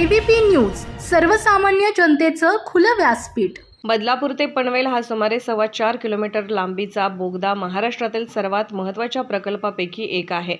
ABP news सर्वसामान्य जनतेचं खुलं व्यासपीठ. बदलापूर ते पनवेल हा सुमारे सव्वा चार किलोमीटर लांबीचा बोगदा महाराष्ट्रातील सर्वात महत्त्वाच्या प्रकल्पापैकी एक आहे.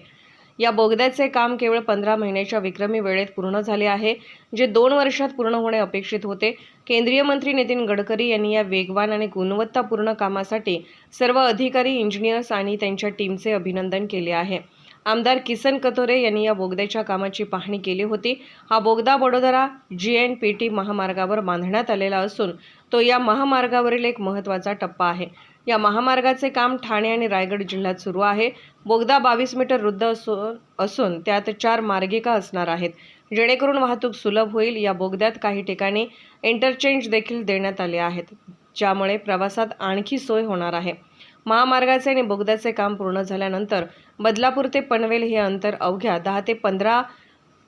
या बोगद्याचे काम केवळ पंधरा महिन्याच्या विक्रमी वेळेत पूर्ण झाले आहे जे दोन वर्षात पूर्ण होणे अपेक्षित होते. केंद्रीय मंत्री नितीन गडकरी यांनी या वेगवान आणि गुणवत्तापूर्ण कामासाठी सर्व अधिकारी इंजिनियर्स आणि त्यांच्या टीमचे अभिनंदन केले आहे. आमदार किसन कथोरे यांनी या बोगद्याच्या कामाची पाहणी केली होती. हा बोगदा Vadodara G N P T महामार्गावर बांधण्यात आलेला असून तो या महामार्गावरील एक महत्त्वाचा टप्पा आहे. या महामार्गाचे काम ठाणे आणि रायगड जिल्ह्यात सुरू आहे. बोगदा बावीस मीटर रुद्ध असून असून त्यात चार मार्गिका असणार आहेत. जेणेकरून वाहतूक सुलभ होईल. या बोगद्यात काही ठिकाणी इंटरचेंज देखील देण्यात आले आहेत ज्यामुळे प्रवासात आणखी सोय होणार आहे. महामार्गाचे आणि बोगद्याचे काम पूर्ण झाल्यानंतर बदलापूर ते पनवेल हे अंतर अवघ्या दहा ते पंधरा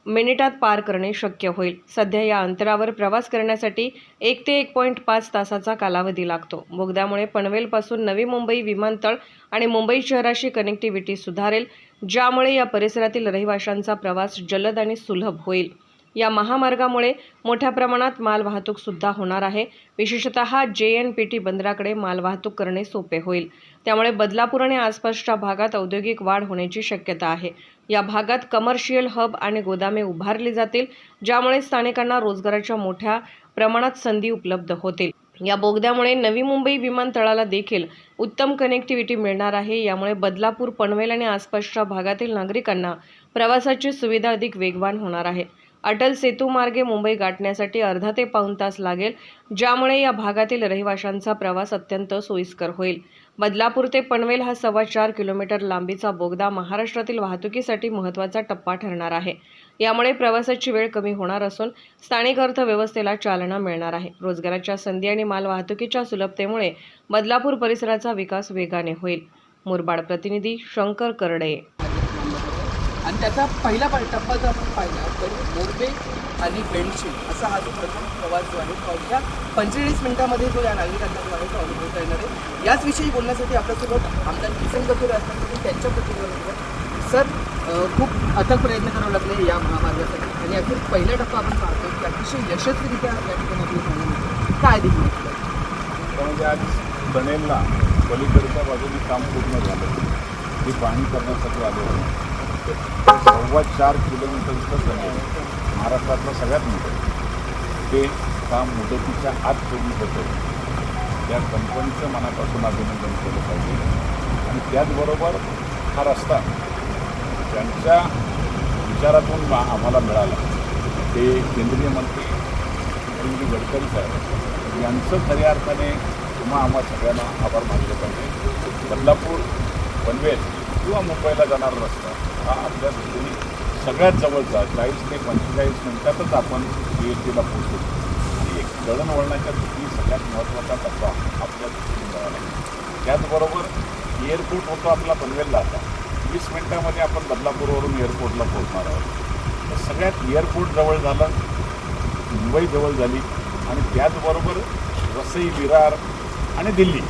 मिनिटात पार करणे शक्य होईल. सध्या या अंतरावर प्रवास करण्यासाठी एक ते एक पॉईंट पाच तासाचा कालावधी लागतो. बोगद्यामुळे पनवेलपासून नवी मुंबई विमानतळ आणि मुंबई शहराशी कनेक्टिव्हिटी सुधारेल ज्यामुळे या परिसरातील रहिवाशांचा प्रवास जलद आणि सुलभ होईल. या महामार्गामुळे मोठ्या प्रमाणात मालवाहतूकसुद्धा होणार आहे. विशेषतः जे एन पी टी बंदराकडे मालवाहतूक करणे सोपे होईल. त्यामुळे बदलापूर आणि आसपासच्या भागात औद्योगिक वाढ होण्याची शक्यता आहे. या भागात कमर्शियल हब आणि गोदामे उभारली जातील ज्यामुळे स्थानिकांना रोजगाराच्या मोठ्या प्रमाणात संधी उपलब्ध होतील. या बोगद्यामुळे नवी मुंबई विमानतळाला देखील उत्तम कनेक्टिव्हिटी मिळणार आहे. यामुळे बदलापूर पनवेल आणि आसपासच्या भागातील नागरिकांना प्रवासाची सुविधा अधिक वेगवान होणार आहे. अटल सेतूमार्गे मुंबई गाठण्यासाठी अर्धा ते पाऊण तास लागेल ज्यामुळे या भागातील रहिवाशांचा प्रवास अत्यंत सोयीस्कर होईल. बदलापूर ते पनवेल हा सव्वा चार किलोमीटर लांबीचा बोगदा महाराष्ट्रातील वाहतुकीसाठी महत्त्वाचा टप्पा ठरणार आहे. यामुळे प्रवासाची वेळ कमी होणार असून स्थानिक अर्थव्यवस्थेला चालना मिळणार आहे. रोजगाराच्या संधी आणि मालवाहतुकीच्या सुलभतेमुळे बदलापूर परिसराचा विकास वेगाने होईल. मुरबाड प्रतिनिधी शंकर करडे. आणि त्याचा पहिला पा- टप्पा जर आपण पाहिला तर मोरबे आणि बेंडशील असा हा जो प्रथम प्रवास जो आहे अवघ्या पंचेचाळीस मिनिटामध्ये जो या नागरिकांना जो आहे तो अनुभवता येणार आहे. याच विषयी बोलण्यासाठी आपल्यासोबत आमदार किसन कपूर असतात त्यांच्या प्रतिनिधीवर सर खूप अथक प्रयत्न करावे लागले या महामार्गासाठी. आणि अखेर पहिला टप्पा आपण पाहतो की अतिशय यशस्वीरित्या या ठिकाणी आपल्याला सांगण्यात काय देखील त्यामध्ये म्हणजे आज बनेलला पलीकडच्या बाजूने काम पूर्ण झालं. ते पाहणी करण्यासाठी आलो होतो सव्वा चार किलोमीटरचं सगळं महाराष्ट्रातलं सगळ्यात मोठं. ते काम मुदतीच्या आत पूर्ण होतं. त्या कंपनीचं मनापासून अभिनंदन केलं पाहिजे. आणि त्याचबरोबर हा रस्ता त्यांच्या विचारातून मा- आम्हाला मिळाला ते केंद्रीय मंत्री नितीन गडकरी साहेब यांचं खऱ्या अर्थाने किंवा आम्हा सगळ्यांना आभार मानले पाहिजे. बदलापूर पनवेल किंवा मुंबईला जाणारा रस्ता हा आपल्या दृष्टीने सगळ्यात जवळचा चाळीस ते पंचेचाळीस मिनिटातच आपण सी एस टीला पोहोचतो आणि एक दळणवळणाच्या दृष्टीने सगळ्यात महत्त्वाचा टप्पा आपल्या दृष्टीने मिळाला. त्याचबरोबर एअरपोर्ट होतो आपला पनवेलला आता. वीस मिनिटामध्ये आपण बदलापूरवरून एअरपोर्टला पोहोचणार आहोत. तर सगळ्यात एअरपोर्ट जवळ झालं मुंबई जवळ झाली. आणि त्याचबरोबर वसई विरार आणि दिल्ली.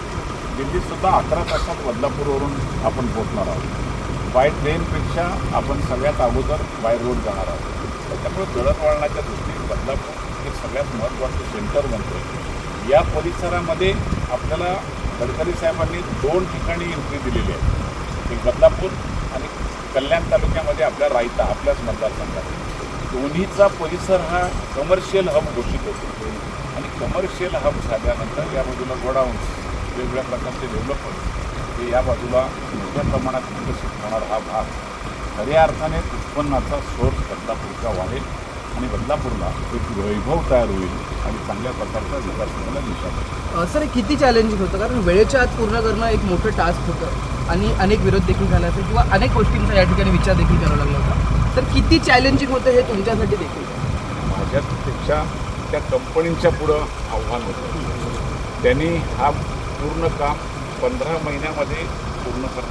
दिल्लीतसुद्धा अकरा तासात बदलापूरवरून आपण पोहोचणार आहोत. बाय ट्रेनपेक्षा आपण सगळ्यात अगोदर बाय रोड जाणार आहोत. त्याच्यामुळे दळणवळणाच्या दृष्टीने बदलापूर हे सगळ्यात महत्त्वाचं सेंटर बनतं या परिसरामध्ये आपल्याला गडकरी साहेबांनी दोन ठिकाणी एंट्री दिलेली आहे. एक बदलापूर आणि कल्याण तालुक्यामध्ये आपल्या रायता आपल्याच मतदारसंघात. दोन्हीचा परिसर हा कमर्शियल हब घोषित होतो. आणि कमर्शियल हब झाल्यानंतर या बाजूला गोडाऊन्स वेगवेगळ्या प्रकारचे डेव्हलपमेंट हे या बाजूला मोठ्या प्रमाणात विकसित होणार हा भाग खऱ्या अर्थाने उत्पन्नाचा सोर्स बदलापूरचा वाढेल आणि बदलापूरला एक वैभव तयार होईल आणि चांगल्या प्रकारचा विकास करायला दिशा मिळेल सर किती चॅलेंजिंग होतं? कारण वेळेच्या आत पूर्ण करणं एक मोठं टास्क होतं आणि अनेक विरोध देखील झाला असेल किंवा अनेक गोष्टींचा या ठिकाणी विचार देखील करावा लागला होता. तर किती चॅलेंजिंग होतं हे तुमच्यासाठी देखील? माझ्यापेक्षा त्या कंपनीच्या पुढं आव्हान होतं. त्यांनी हा पूर्ण काम पंधरा महिन्यामध्ये पूर्ण करणार.